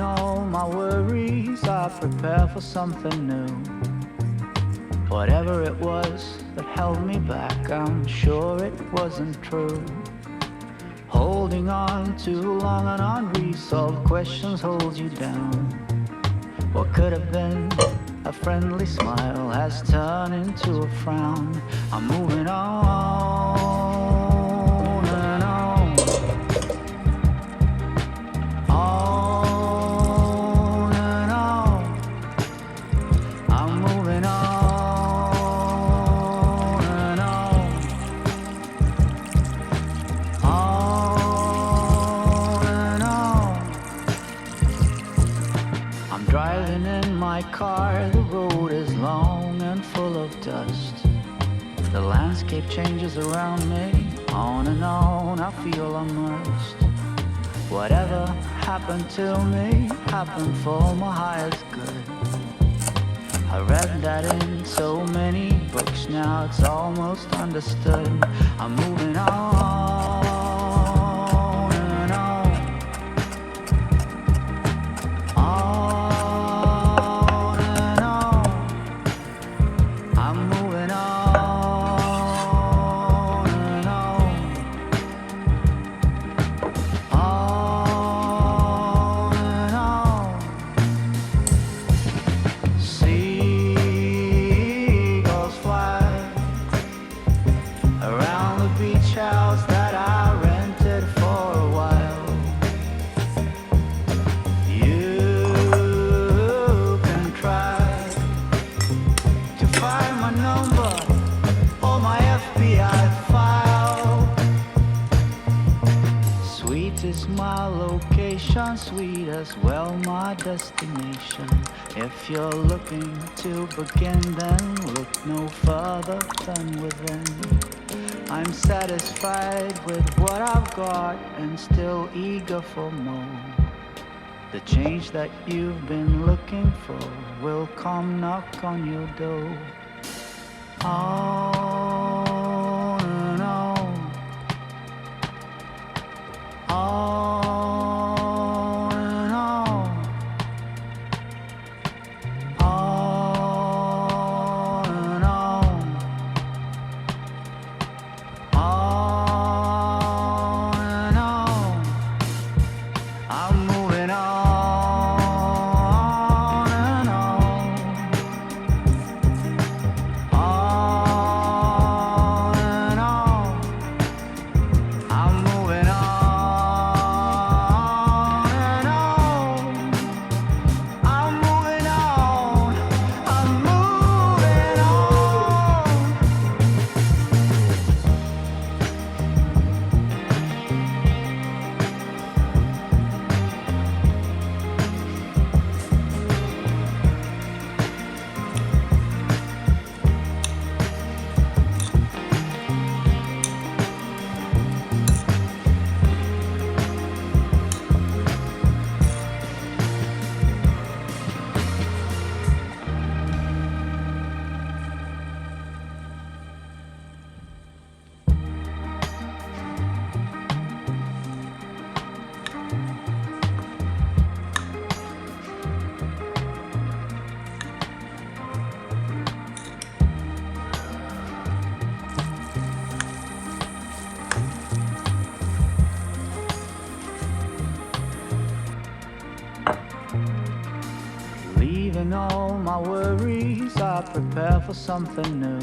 All my worries, I prepare for something new. Whatever it was that held me back, I'm sure it wasn't true. Holding on too long on unresolved questions holds you down. What could have been a friendly smile has turned into a frown. I'm moving on landscape changes around me, on and on, I feel immersed. Whatever happened to me happened for my highest good. I read that in so many books, now it's almost understood. I'm moving on If you're looking to begin, then look no further than within. I'm satisfied with what I've got and still eager for more. The change that you've been looking for will come knock on your door. On All my worries, I prepare for something new.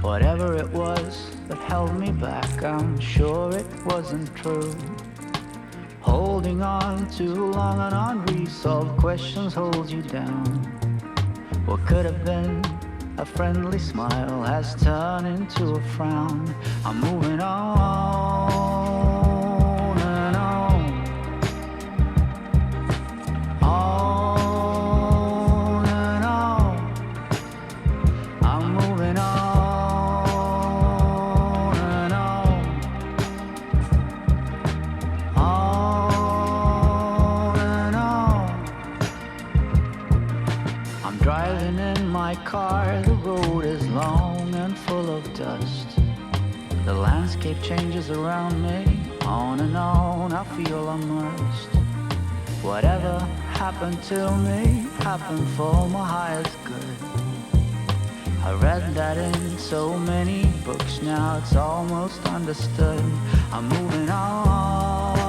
Whatever it was that held me back, I'm sure it wasn't true. Holding on too long on unresolved questions holds you down. What could have been a friendly smile has turned into a frown. I'm moving on The landscape changes around me, on and on, I feel immersed. Whatever happened to me happened for my highest good. I read that in so many books now it's almost understood. I'm moving on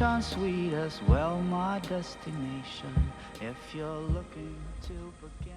location, sweet as well my destination. If you're looking to begin.